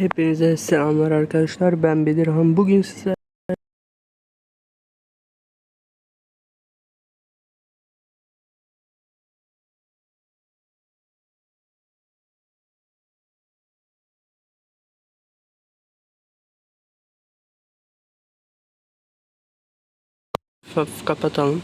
Hepinize selamlar arkadaşlar. Ben Bedirhan. Bugün size kapatalım.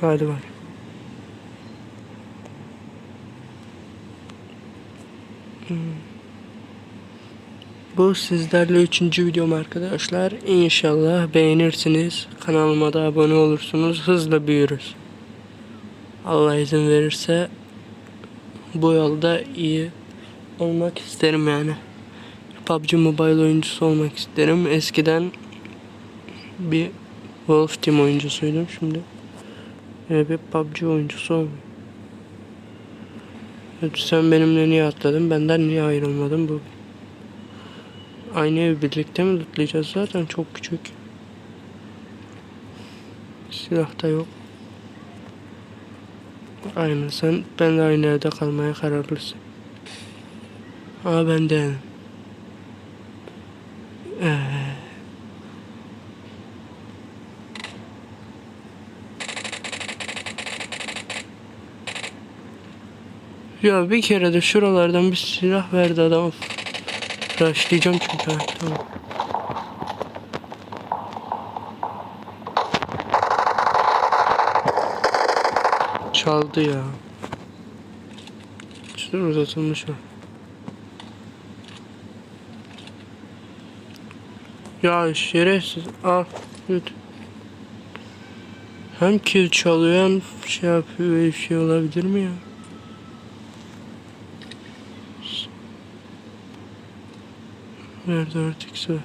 Hadi bak. Hmm. Bu sizlerle üçüncü videom arkadaşlar. İnşallah beğenirsiniz. Kanalıma da abone olursunuz. Hızla büyürüz. Allah izin verirse bu yolda iyi olmak isterim yani. PUBG Mobile oyuncusu olmak isterim. Eskiden bir Wolf Team oyuncusuydum şimdi. Yine bir PUBG oyuncusu. Evet, sen benimle niye atladın? Benden niye ayrılmadın? Bu Aynı ev birlikte mi lootlayacağız? Zaten çok küçük. Silah da yok. Aynen sen ben de aynı evde kalmaya kararlısın. Ama ben de ee, Ya bir kere de şuralardan bir silah verdi adam. Rushlayacağım çünkü. Tamam. Çaldı ya. Şuradan uzatılmış o. Ya şerefsiz al lütfen. Hem kill çalıyor hem şey yapıyor bir şey olabilir mi ya? Nerede artık su?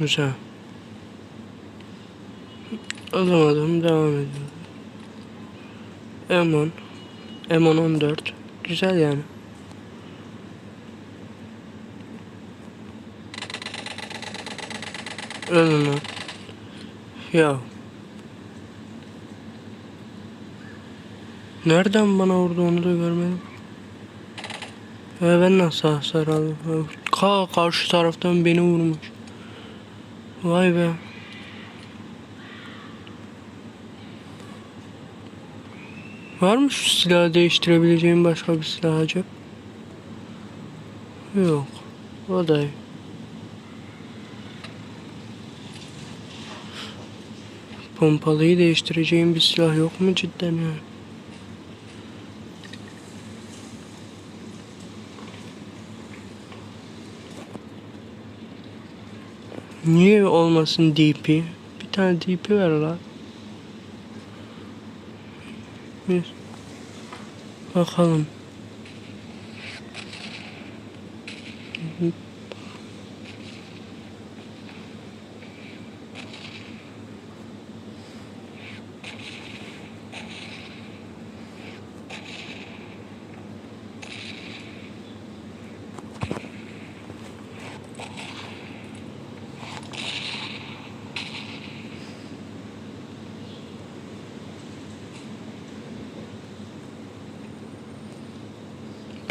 Güzel. Alamadım devam ediyorum. M10 M10 14 Güzel yani. Ölüm. Ya. Nereden bana vurdu onu da görmedim. Ve ben nasıl hasar aldım? Ka karşı taraftan beni vurmuş. Vay be. Var mı şu silahı değiştirebileceğim başka bir silah acaba? Yok. O da iyi. Pompalıyı değiştireceğim bir silah yok mu cidden ya? Niye olmasın DP? Bir tane DP ver lan. Bir. Bakalım.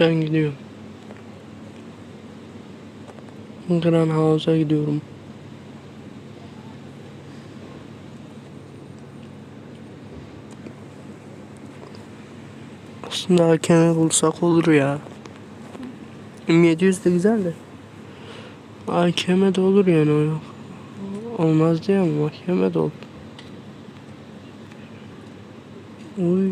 Ben gidiyorum. Grand House'a gidiyorum. Aslında hakemi bulsak olur ya. M700 de güzel de. AKM de olur yani o yok. Olmaz diye ama AKM de olur. Uy.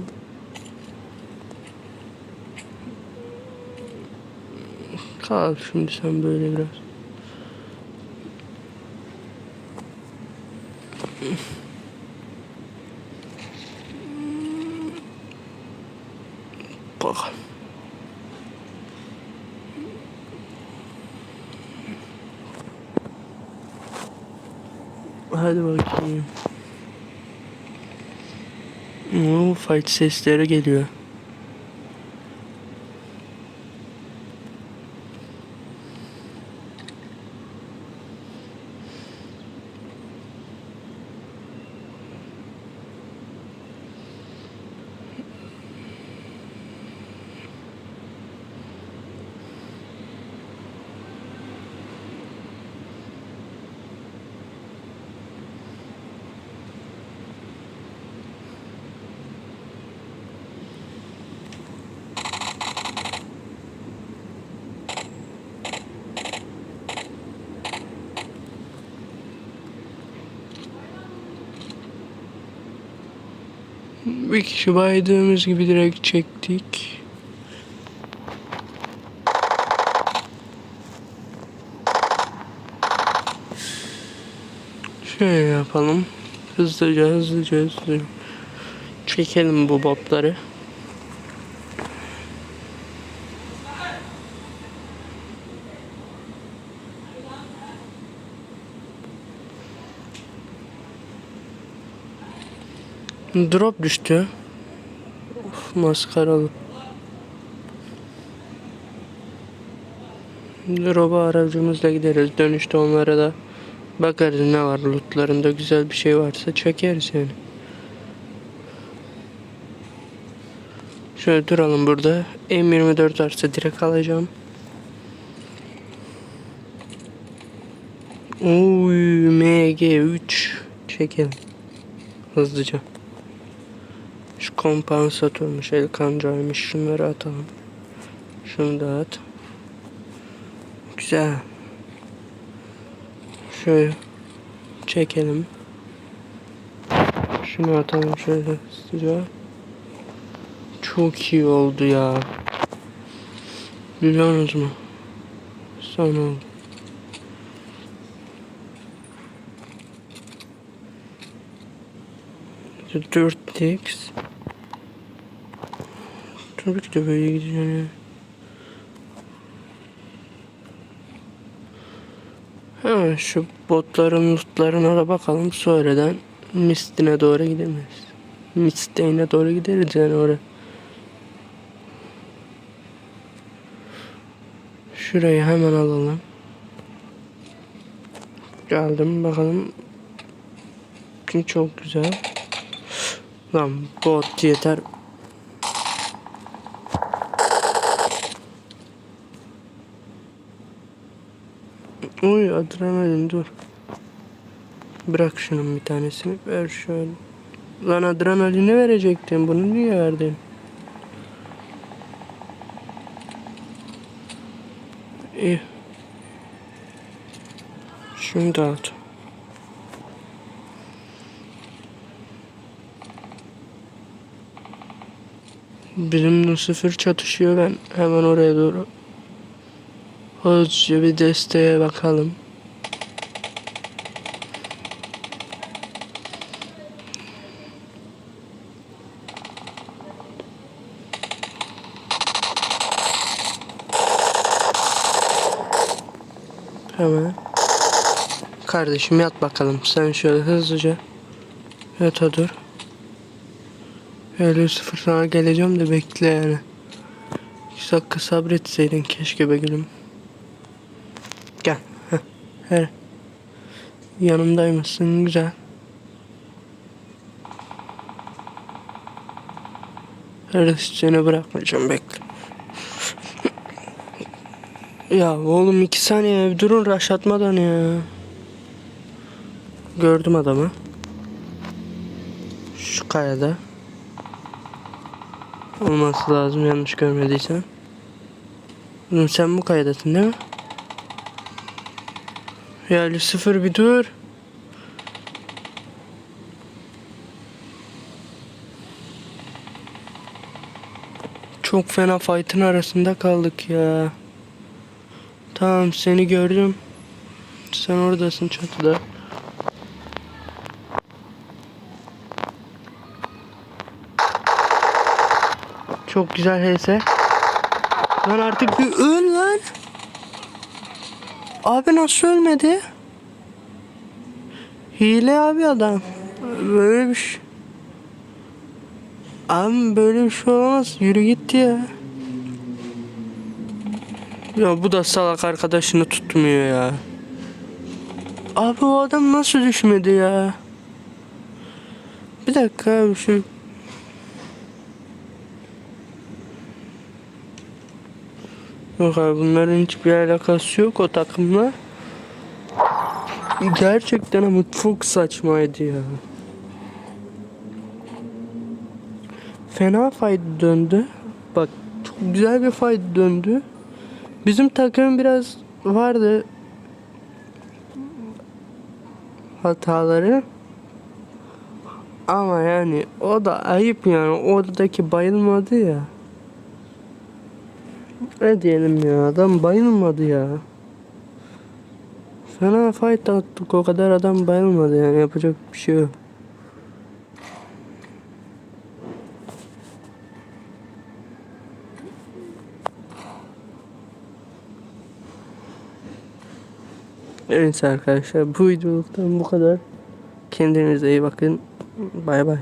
Kal şimdi sen böyle biraz. Bak. Hadi bakayım. Oo, fight sesleri geliyor. Bir kişi baydığımız gibi direkt çektik. Şöyle yapalım. Hızlıca hızlıca hızlıca. Çekelim bu botları. Drop düştü. Of, maskaralı. Drop'a aracımızla gideriz. Dönüşte onlara da bakarız ne var lootlarında güzel bir şey varsa çekeriz yani. Şöyle duralım burada. M24 varsa direkt alacağım. Oy MG3 çekelim. Hızlıca. Kompansatörmüş, el kancaymış. Şunları atalım. Şunu da at. Güzel. Şöyle çekelim. Şunu atalım şöyle hızlıca. Çok iyi oldu ya. Biliyorsunuz mu? Son oldu. Dört x Tabii ki de böyle gideceksin yani. Hemen şu botların lootlarına da bakalım sonradan Mistine doğru gidemeyiz. Mistane'e doğru gideriz yani oraya. Şurayı hemen alalım. Geldim bakalım. Çok güzel. Lan bot yeter. Uy adrenalin dur. Bırak şunun bir tanesini. Ver şöyle. Lan adrenalini verecektin. Bunu niye verdin? İyi. Şunu da at. Bizimle sıfır çatışıyor ben hemen oraya doğru hızlıca bir desteğe bakalım. Hemen. Kardeşim yat bakalım. Sen şöyle hızlıca yata dur. Öyle sıfır sana geleceğim de bekle yani. İki dakika sabretseydin keşke be gülüm. Gel. Heh. Her. Yanımdaymışsın güzel. Her seni bırakmayacağım bekle. Ya oğlum iki saniye bir durun rush atmadan ya. Gördüm adamı. Şu kayada. Olması lazım yanlış görmediysem. Oğlum sen bu kayadasın değil mi? Ya Lucifer bir dur. Çok fena fight'ın arasında kaldık ya. Tamam seni gördüm. Sen oradasın çatıda. Çok güzel HS. Lan artık bir öl lan. Abi nasıl ölmedi? Hile abi adam. Böyle bir şey. Abi böyle bir şey olamaz. Yürü git ya. Ya bu da salak arkadaşını tutmuyor ya. Abi o adam nasıl düşmedi ya? Bir dakika abi şu Yok abi bunların hiçbir alakası yok o takımla. Gerçekten ama çok saçmaydı ya. Fena fight döndü. Bak çok güzel bir fight döndü. Bizim takım biraz vardı hataları. Ama yani o da ayıp yani oradaki bayılmadı ya. Ne diyelim ya adam bayılmadı ya. Fena fight attık o kadar adam bayılmadı yani yapacak bir şey yok. Evet arkadaşlar bu videoluktan bu kadar. Kendinize iyi bakın. Bay bay.